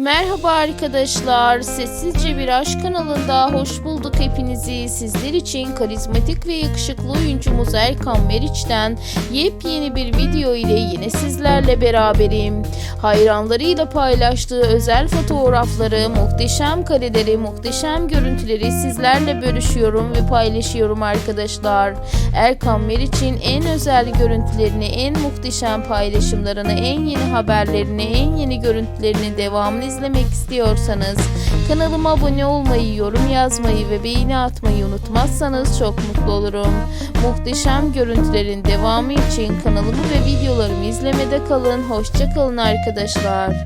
Merhaba arkadaşlar. Sessizce Bir Aşk kanalında hoş bulduk hepinizi. Sizler için karizmatik ve yakışıklı oyuncumuz Erkan Meriç'ten yepyeni bir video ile yine sizlerle beraberim. Hayranlarıyla paylaştığı özel fotoğrafları, muhteşem kareleri, muhteşem görüntüleri sizlerle bölüşüyorum ve paylaşıyorum arkadaşlar. Erkan Meriç'in en özel görüntülerini, en muhteşem paylaşımlarını, en yeni haberlerini, en yeni görüntülerini devamını izlemek istiyorsanız kanalıma abone olmayı, yorum yazmayı ve beğeni atmayı unutmazsanız çok mutlu olurum. Muhteşem görüntülerin devamı için kanalımı ve videolarımı izlemede kalın. Hoşça kalın arkadaşlar.